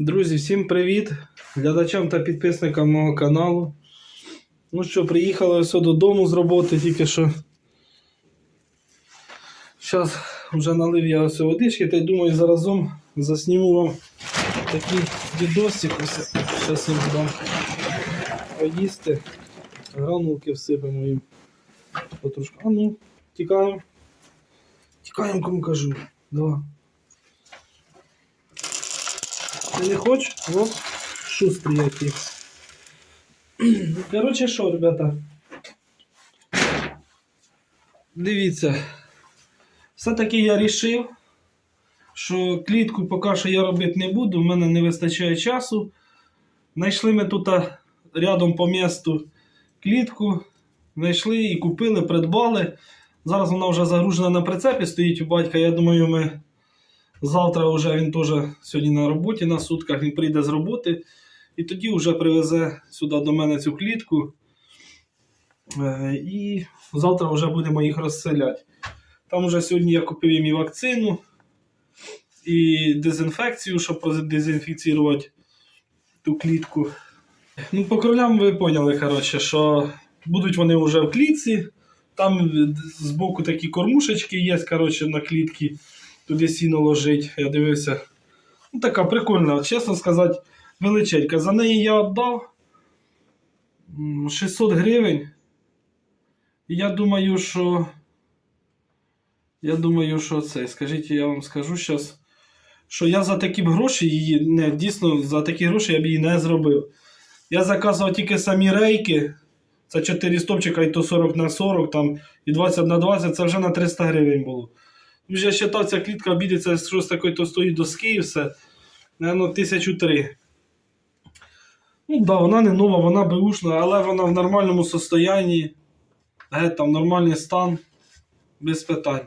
Друзі, всім привіт! Глядачам та підписникам мого каналу. Ну що, приїхали ось додому з роботи тільки що. Зараз вже налив я ось водички та й думаю заразом засніму вам такий відосик. Зараз їм дам поїсти. Гранулки всипемо їм. Потрошку. А ну, тікаємо. Тікаємо, кому кажу. Давай. Ти не хочеш? От, шустрий який. Коротше, що, ребята? Дивіться. Все-таки я рішив, що клітку поки що я робити не буду, в мене не вистачає часу. Знайшли ми тут рядом по місту клітку. Знайшли і купили, придбали. Зараз вона вже загружена на прицепі, стоїть у батька. Я думаю, ми Завтра вже він теж сьогодні на роботі на сутках, він прийде з роботи і тоді вже привезе сюди до мене цю клітку. Е, І завтра вже будемо їх розселяти. Там вже сьогодні я купив їм і вакцину, і дезінфекцію, щоб продезінфіцірувати ту клітку. Ну, по кролям ви поняли, коротше, що будуть вони вже в клітці. Там збоку такі кормушечки є, коротше, на клітці туди сіно ложить. Я дивився. Ну, така прикольна, чесно сказати, величенька. За неї я віддав 600 гривень. І я думаю, що. Я думаю, що це. Скажіть, я вам скажу зараз, що я за такі гроші її, не, дійсно, за такі гроші я б її не зробив. Я заказував тільки самі рейки. Це 4 стопчика, і то 40 на 40 там, і 20 на 20, це вже на 300 гривень було. Вже вважав, ця клітка обійдеться з щось такої товстої доски все. Наверно, тисячу три. Ну, да, вона не нова, вона беушна, але вона в нормальному состоянні. Геть там нормальний стан, без питань.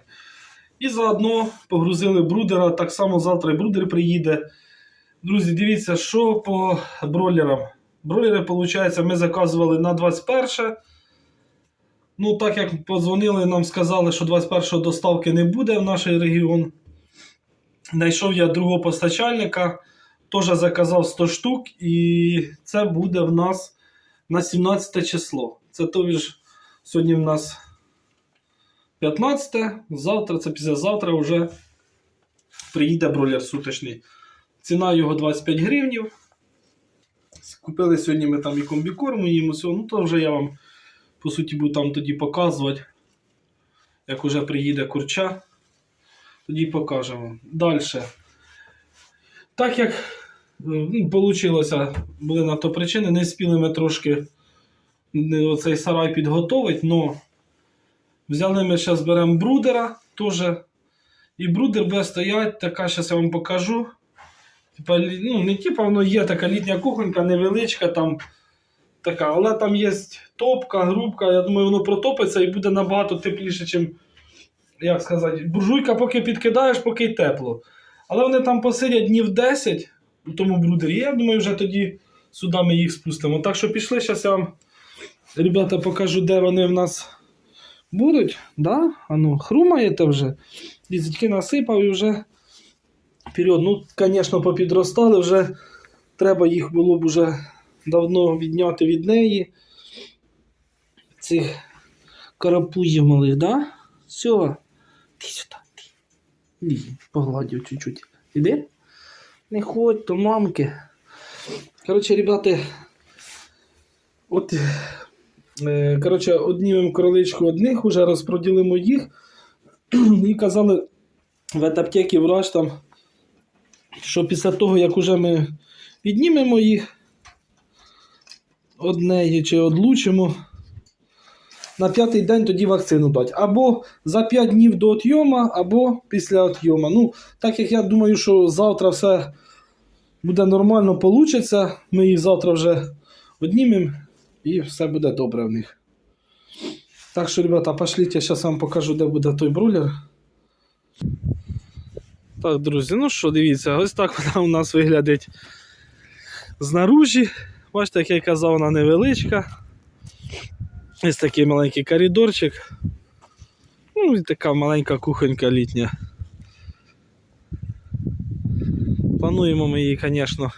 І заодно погрузили брудера. Так само завтра і брудер приїде. Друзі, дивіться, що по бройлерам. Бройлери, виходить, ми заказували на 21. Ну, так як подзвонили, нам сказали, що 21-го доставки не буде в наш регіон. Знайшов я другого постачальника, теж заказав 100 штук, і це буде в нас на 17 число. Це тобі ж сьогодні в нас 15, завтра, це післязавтра вже приїде бройлер суточний. Ціна його 25 гривнів. Купили сьогодні ми там і комбікорму, їм усе, ну то вже я вам по суті, буду там тоді показувати, як уже приїде курча, тоді покажемо. Далі. Так як ну, вийшло, були на то причини, не спіли ми трошки не, оцей сарай підготовити, але взяли ми зараз беремо брудера теж. І брудер буде стояти, така, зараз я вам покажу. Типа, ну, не типа, воно є така літня кухонька, невеличка там така, але там є топка, грубка. Я думаю, воно протопиться і буде набагато тепліше, ніж, як сказати, буржуйка, поки підкидаєш, поки й тепло. Але вони там посидять днів 10 у тому брудері. Я думаю, вже тоді сюди ми їх спустимо. Так що пішли, зараз я вам, ребята, покажу, де вони в нас будуть. Да? А ну, хрумаєте вже. Дітки насипав і вже вперед. Ну, звісно, попідростали, вже треба їх було б вже давно відняти від неї цих карапузів малих, да? Все. Ти сюди, ти. Іди, погладив чуть-чуть. Іди? Не ходь, то мамки. Коротше, ребята, от, е, коротше, однімемо кроличку одних, уже розпроділимо їх. І казали в аптеки врач там, що після того, як уже ми піднімемо їх, однеї чи одлучимо. На п'ятий день тоді вакцину дати. Або за 5 днів до отйома, або після отйома. Ну, так як я думаю, що завтра все буде нормально вийде, ми їх завтра вже однімемо і все буде добре в них. Так що, ребята, пошліть, я зараз вам покажу, де буде той брулер. Так, друзі, ну що, дивіться, ось так вона у нас виглядить знаружі. Бачите, як я казав, вона невеличка. Ось такий маленький коридорчик. Ну і така маленька кухонька літня. Плануємо ми її, звісно,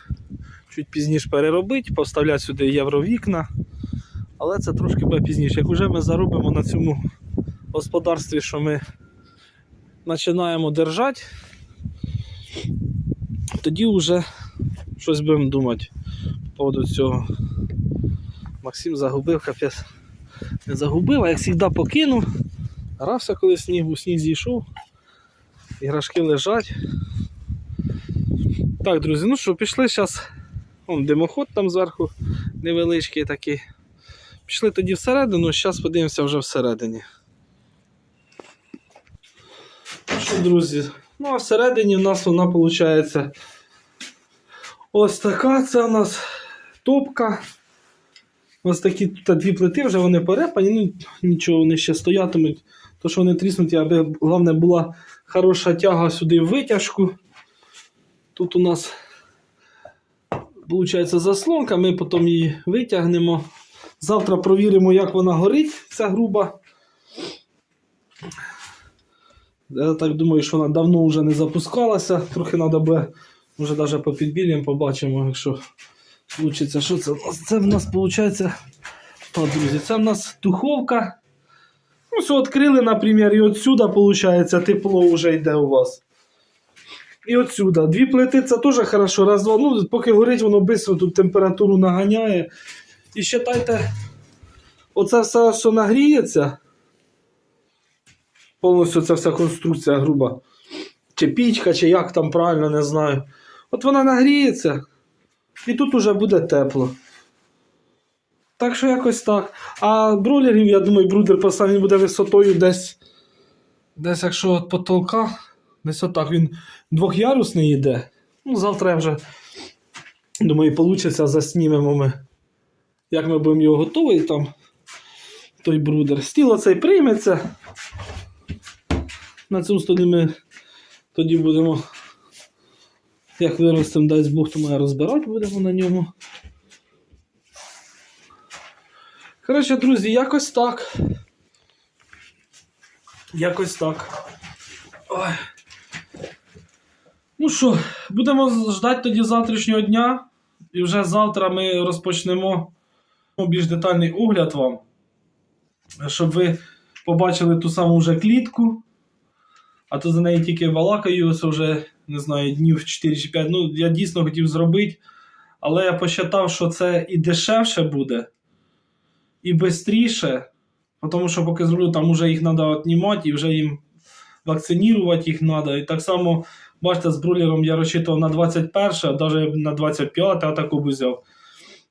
чуть пізніше переробити, поставляти сюди євровікна. Але це трошки буде пізніше. Як вже ми заробимо на цьому господарстві, що ми починаємо держати, тоді вже щось будемо думати поводу цього. Максим загубив, капець. Не загубив, а як завжди покинув. Грався, коли сніг, у сніг зійшов. Іграшки лежать. Так, друзі, ну що, пішли зараз. Вон димоход там зверху невеличкий такий. Пішли тоді всередину, зараз подивимося вже всередині. Ну що, друзі? Ну, а всередині в нас вона виходить ось така. Це у нас топка. Ось такі тут дві плити, вже вони перепані, ну нічого, вони ще стоятимуть. То, що вони тріснуті, аби головне була хороша тяга сюди в витяжку. Тут у нас виходить заслонка, ми потім її витягнемо. Завтра провіримо, як вона горить, ця груба. Я так думаю, що вона давно вже не запускалася. Трохи треба буде, може навіть по підбілям побачимо, якщо вийде. Що це? у нас? Це в нас виходить. Так, друзі, це в нас духовка. Ну, все відкрили, наприклад, і отсюда, виходить, тепло вже йде у вас. І отсюда. Дві плити це теж хорошо. Раз, два. Ну, поки горить, воно швидко тут температуру наганяє. І вважайте, оце все, що нагріється. Повністю ця вся конструкція груба. Чи пічка, чи як там правильно, не знаю. От вона нагріється. І тут уже буде тепло. Так що якось так. А бройлерів, я думаю, брудер поставлений буде висотою десь. Десь, якщо від потолка, десь отак він двохярусний йде. Ну, завтра я вже, думаю, вийде, заснімемо ми. Як ми будемо його готовий там. Той брудер. Стіл оцей прийметься. На цьому столі ми тоді будемо. Як виростемо, дасть Бог, то ми розбирати будемо на ньому. Коротше, друзі, якось так. Якось так. Ой. Ну що, будемо ждати тоді завтрашнього дня. І вже завтра ми розпочнемо більш детальний огляд вам. Щоб ви побачили ту саму вже клітку. А то за неї тільки балакаю, ось вже, не знаю, днів 4 чи 5. Ну, я дійсно хотів зробити. Але я посчитав, що це і дешевше буде, і швидше. Тому що поки зроблю, там вже їх треба віднімати і вже їм вакцинувати їх треба. І так само, бачите, з брулером я розчитував на 21, а навіть на 25, а таку б взяв.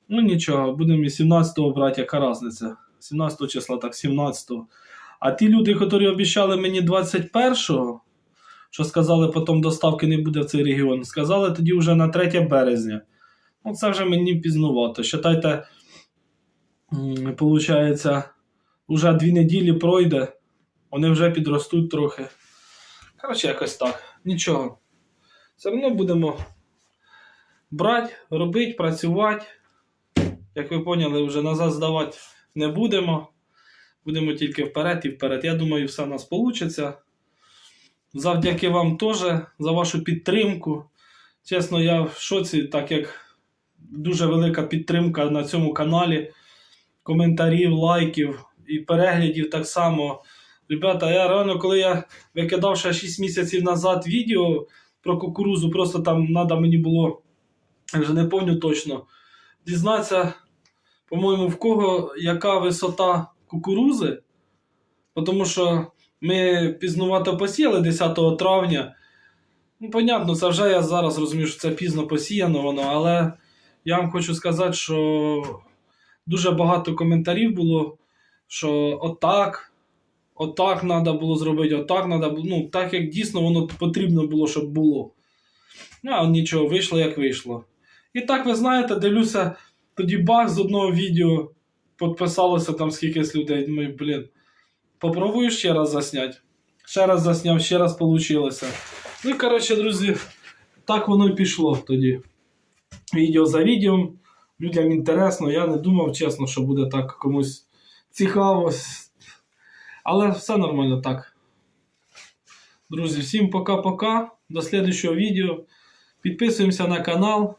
Ну нічого, будемо і 17-го брати, яка різниця. 17 числа, так, 17-го. А ті люди, які обіцяли мені 21-го, що сказали, потім доставки не буде в цей регіон, сказали тоді вже на 3 березня. Ну, це вже мені пізнувато. Считайте, получається, вже дві неділі пройде, вони вже підростуть трохи. Коротше, якось так. Нічого. Все одно будемо брати, робити, працювати. Як ви поняли, вже назад здавати не будемо. Будемо тільки вперед і вперед. Я думаю, все в нас вийде. Завдяки вам теж за вашу підтримку. Чесно, я в шоці, так як дуже велика підтримка на цьому каналі. Коментарів, лайків і переглядів так само. Ребята, я реально, коли я викидав ще 6 місяців назад відео про кукурузу, просто там треба мені було, я вже не пам'ятаю точно, дізнатися, по-моєму, в кого яка висота кукурузи. Тому що ми пізнувато посіяли 10 травня. Ну, понятно, це вже я зараз розумію, що це пізно посіяно воно, але я вам хочу сказати, що дуже багато коментарів було, що отак, отак треба було зробити, отак треба було. Ну, так як дійсно воно потрібно було, щоб було. Ну, а нічого, вийшло, як вийшло. І так, ви знаєте, дивлюся, тоді баг з одного відео підписалося там скількись людей. Думаю, блін, попробую ще раз засняти. Ще раз засняв, ще раз вийшло. Ну і коротше, друзі, так воно і пішло тоді. Відео за відео. Людям інтересно, я не думав, чесно, що буде так комусь цікаво. Але все нормально так. Друзі, всім пока-пока. До слідчого відео. Підписуємося на канал.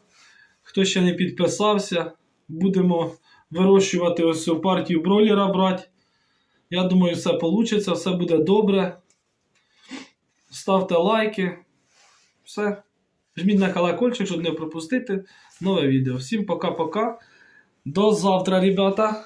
Хто ще не підписався, будемо вирощувати ось цю партію бройлера брати. Я думаю, все вийде, все буде добре. Ставте лайки. Все. Жміть на колокольчик, щоб не пропустити нове відео. Всім пока-пока. До завтра, ребята.